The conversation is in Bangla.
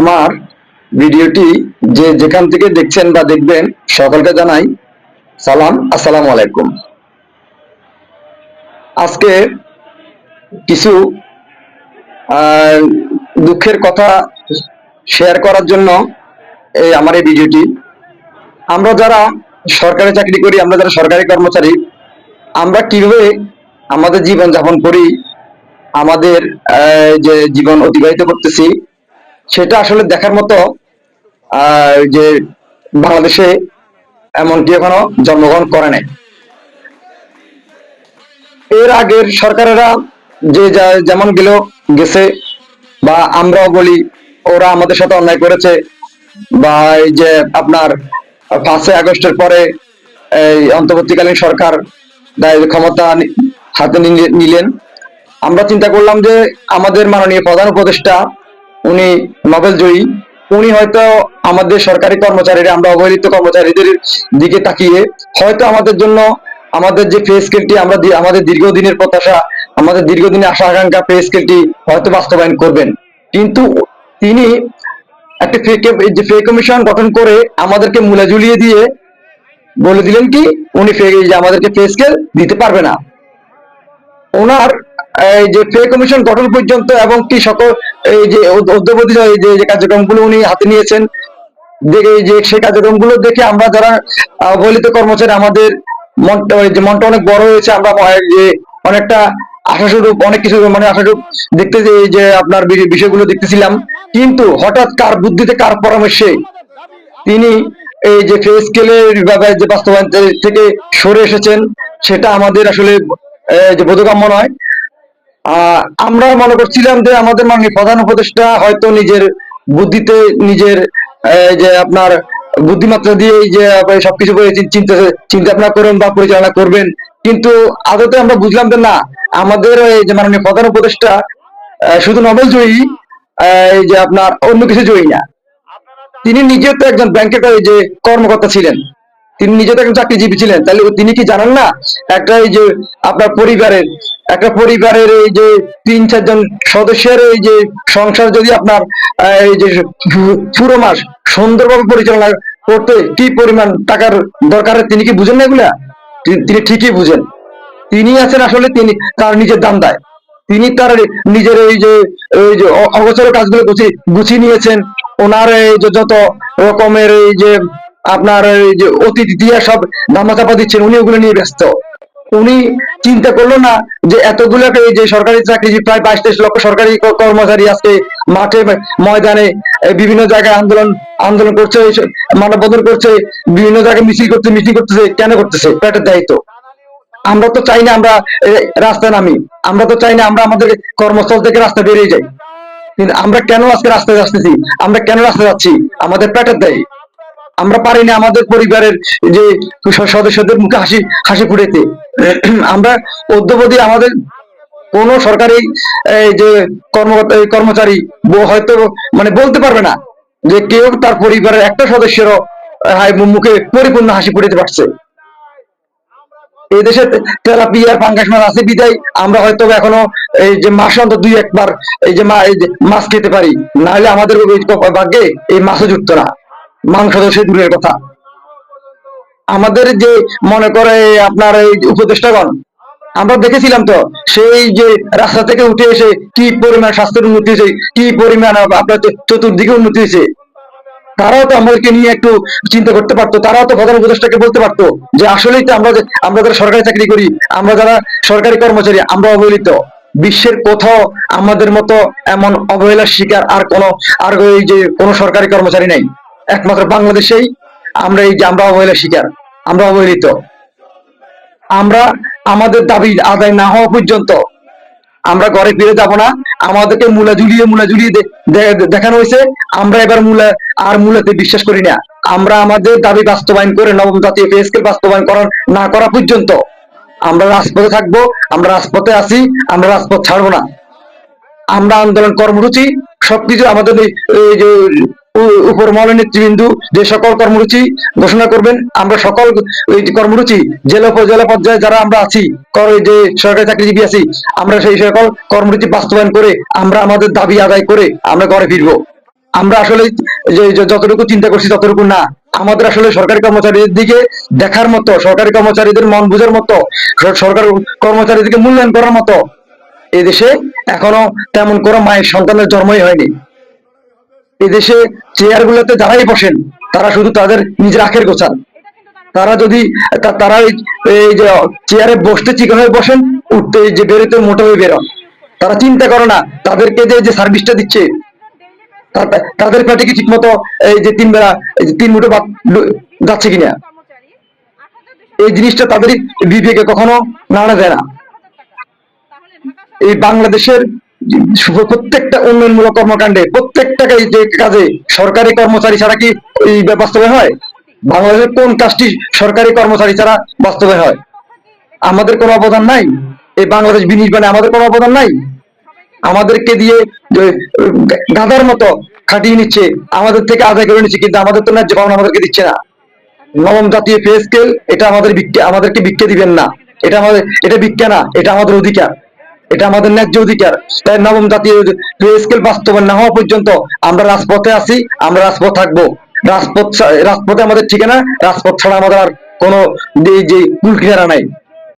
আমার ভিডিওটি যে যেখান থেকে দেখছেন বা দেখবেন, সকলকে জানাই সালাম, আসসালামু আলাইকুম। আজকে কিছু দুঃখের কথা শেয়ার করার জন্য এই আমার এই ভিডিওটি। আমরা যারা সরকারি চাকরি করি, আমরা যারা সরকারি কর্মচারী, আমরা কীভাবে আমাদের জীবন যাপন করি, আমাদের যে জীবন অতিবাহিত করতেছি সেটা আসলে দেখার মতো যে বাংলাদেশে এমন কেউ এখনও জন্মগ্রহণ করে নাই। এর আগের সরকারেরা যে যেমন গেল, গেছে, বা আমরাও বলি, ওরা আমাদের সাথে অন্যায় করেছে, বা এই যে আপনার পাঁচই আগস্টের পরে এই অন্তর্বর্তীকালীন সরকার ক্ষমতা হাতে নিলে- নিলেন। আমরা চিন্তা করলাম যে আমাদের মাননীয় প্রধান উপদেষ্টা উনি নোবেল জয়ী। উনি হয়তো আমাদের সরকারি কর্মচারীরা, আমরা অবহেলিত কর্মচারীদের দিকে তাকিয়ে, হয়তো আমাদের জন্য আমাদের যে পে স্কেলটি আমরা আমাদের দীর্ঘদিনের প্রত্যাশা, আমাদের দীর্ঘদিনের আশা আকাঙ্ক্ষা পে স্কেলটি হয়তো বাস্তবায়ন করবেন। কিন্তু তিনি একটা ফে যে কমিশন গঠন করে আমাদেরকে মূলা ঝুলিয়ে দিয়ে বলে দিলেন কি, উনি আমাদেরকে পে স্কেল দিতে পারবে না। ওনার যে পে কমিশন গঠন পর্যন্ত এবং কি সকল এই যে অদ্যাবধি যে- কার্যক্রমগুলো উনি হাতে নিয়েছেন, দেখে যে সেই কার্যক্রমগুলো দেখে আমরা যারা অবহেলিত কর্মচারী, আমাদের মনটা যে মনটা অনেক বড় হয়েছে। আমরা যে অনেকটা আশাস্বরূপ, অনেক কিছু মানে আশাস্বরূপ দেখতে যে আপনার বিষয়গুলো দেখতেছিলাম। কিন্তু হঠাৎ কার বুদ্ধিতে কার পরামর্শে তিনি এই যে ফে স্কেলের যে বাস্তবায়ন থেকে সরে এসেছেন, সেটা আমাদের আসলে যে বোধগম্য নয়। আমরা মনে করছিলাম যে আমাদের মাননীয় প্রধান উপদেষ্টা হয়তো নিজের বুদ্ধিতে নিজের যে আপনার বুদ্ধিমাত্রা দিয়ে যে সবকিছু করে চিন্তা চিন্তা ভাবনা করবেন বা পরিচালনা করবেন, কিন্তু আদতে আমরা বুঝলাম যে না, আমাদের যে মাননীয় প্রধান উপদেষ্টা শুধু নবেল জয়ী এই যে আপনার অন্য কিছু জয়ী না। তিনি নিজে তো একজন ব্যাংকের যে কর্মকর্তা ছিলেন। তিনি নিজে তো একজন চাকরিজীবী ছিলেন। তাহলে তিনি কি জানেন না? একটা এই যে আপনার পরিবারের একটা পরিবারের এই যে তিন চারজন সদস্যের এই যে সংসার যদি আপনার এই যে পুরো মাস সুন্দরভাবে পরিচালনা করতে কি পরিমাণ টাকার দরকার, তিনি কি বুঝেন না এগুলা? তিনি ঠিকই বুঝেন। তিনি আছেন আসলে তিনি তার নিজের দাম দেয় তিনি তার নিজের এই যে এই যে অগোচর কাজগুলো গুছিয়ে গুছিয়ে নিয়েছেন। ওনার এই যে যত রকমের এই যে আপনার এই যে অতীত দিয়ে সব ধামাচাপা দিচ্ছেন, উনি ওগুলো নিয়ে ব্যস্ত। উনি চিন্তা করল না যে এতগুলো যে সরকারি চাকরি প্রায় বাইশ তেইশ লক্ষ সরকারি কর্মচারী আজকে মাঠে ময়দানে বিভিন্ন জায়গায় আন্দোলন আন্দোলন করছে মানববন্ধন করছে বিভিন্ন জায়গায় মিছিল করছে মিটিং করতেছে কেন করতেছে? এটা দায়িত্ব। আমরা তো চাই না আমরা এ, রাস্তায় নামি। আমরা তো চাই না আমরা আমাদের কর্মস্থল থেকে রাস্তা বেরিয়ে যাই। কিন্তু আমরা কেন আজকে রাস্তায় আসতেছি? আমরা কেন রাস্তায় যাচ্ছি? আমাদের পেটের দেয়। আমরা পারি না আমাদের পরিবারের যে সদস্যদের মুখে হাসি হাসি ফুটেতে আমরা অদ্যবধি আমাদের কোন সরকারি যে কর্মকর্তা কর্মচারী হয়তো মানে বলতে পারবে না যে কেউ তার পরিবারের একটা সদস্যেরও মুখে পরিপূর্ণ হাসি ফুটাতে পারছে। এই দেশে তেলাপিয়ার পাঙ্গাস মাছ আছে, বিদায়। আমরা হয়তো এখনও এই যে মাস অন্তর দুই একবার এই যে মাছ খেতে পারি। না হলে আমাদের ভাগ্যে এই মাছও জুটতো না। মাংস তো সে দূরের কথা। আমাদের যে মনে করে আপনার এই উপদেষ্টাগণ, আমরা দেখেছিলাম তো, সেই যে রাস্তা থেকে উঠে এসে কি পরিমাণ স্বাস্থ্যের উন্নতি হয়েছে, কি পরিমাণ আপনার চতুর্দিকে উন্নতি হয়েছে। তারাও তো আমাদেরকে নিয়ে একটু চিন্তা করতে পারতো, তারাও তো প্রধান উপদেষ্টাকে বলতে পারতো যে আসলেই তো আমরা আমরা যারা সরকারি চাকরি করি, আমরা যারা সরকারি কর্মচারী, আমরা অবহেলিত। বিশ্বের কোথাও আমাদের মতো এমন অবহেলার শিকার আর কোনো, আর এই যে কোনো সরকারি কর্মচারী নাই। একমাত্র বাংলাদেশেই আমরা এই যে আমরা অবহেলার শিকার, আমরা অবহেলিত। আমরা আমাদের দাবি আদায় না হওয়া পর্যন্ত আমরা ঘরে ফিরে যাব না। আমাদেরকে মূলা ঝুলিয়ে মূলা ঝুলিয়ে দেখানো হয়েছে। আমরা এবার মূলা আর মূলাতে বিশ্বাস করি না। আমরা আমাদের দাবি বাস্তবায়ন করে নবম জাতীয় পে স্কেল বাস্তবায়ন করা না করা পর্যন্ত আমরা রাজপথে থাকব, আমরা রাজপথে আছি, আমরা রাজপথ ছাড়বো না। আমরা আন্দোলন কর্মসূচি সবকিছু আমাদের এই- যে উপর মহলের যে সকল কর্মসূচি ঘোষণা করবেন, আমরা সকল এই জেলা উপজেলা পর্যায়ে যারা আমরা আছি যে সরকারি চাকরিজীবী আছি, আমরা সেই সকল কর্মসূচি বাস্তবায়ন করে, আমরা আমাদের দাবি আদায় করে আমরা ঘরে ফিরবো। আমরা আসলে যতটুকু চিন্তা করছি ততটুকু না। আমাদের আসলে সরকারি কর্মচারীদের দিকে দেখার মতো, সরকারি কর্মচারীদের মন বোঝার মতো সরকারি কর্মচারীদেরকে মূল্যায়ন করার মতো, এদেশে এখনও তেমন কোনো মায়ের সন্তানের জন্মই হয়নি। এই দেশে চেয়ার গুলোতে যারাই বসেন, তারা শুধু তাদের নিজের আখের গোছান। তারা যদি তারা এই- যে চেয়ারে বসতে চিকন হয়ে বসেন, উঠতে যে বেরোতে মোটা হয়ে বেরোন। তারা চিন্তা করে না, তাদেরকে যে সার্ভিসটা দিচ্ছে তাদের পেটে কি ঠিক মতো এই যে তিন বেলা তিন মুঠো ভাত যাচ্ছে কিনা? এই জিনিসটা তাদের বিবেকে কখনো নাড়া দেয় না। এই বাংলাদেশের প্রত্যেকটা উন্নয়নমূলক কর্মকাণ্ডে প্রত্যেকটা যে কাজে সরকারি কর্মচারী ছাড়া কি এই বাস্তবে হয়? বাংলাদেশের কোন কাজটি সরকারি কর্মচারী ছাড়া বাস্তবে হয়? আমাদের কোনো অবদান নাই? এই বাংলাদেশ বিনির্মাণে আমাদের কোনো অবদান নাই? আমাদেরকে দিয়ে গাধার মতো খাটিয়ে নিচ্ছে, আমাদের থেকে আদায় করে নিচ্ছে, কিন্তু আমাদের তো ন্যায্য পাওনা আমাদেরকে দিচ্ছে না। নবম জাতীয় পে স্কেল, এটা আমাদের আমাদেরকে ভিক্ষা দিবেন না। এটা আমাদের, এটা ভিক্ষা না, এটা আমাদের অধিকার। এটা আমাদের ন্যায্য অধিকার। তাই নবম জাতীয় স্কেল বাস্তবায়ন না হওয়া পর্যন্ত আমরা রাজপথে আছি, আমরা রাজপথ থাকব। রাজপথ রাজপথে আমাদের ঠিকানা, রাজপথ ছাড়া আমাদের আর কোনো যে কুল কিনারা নাই।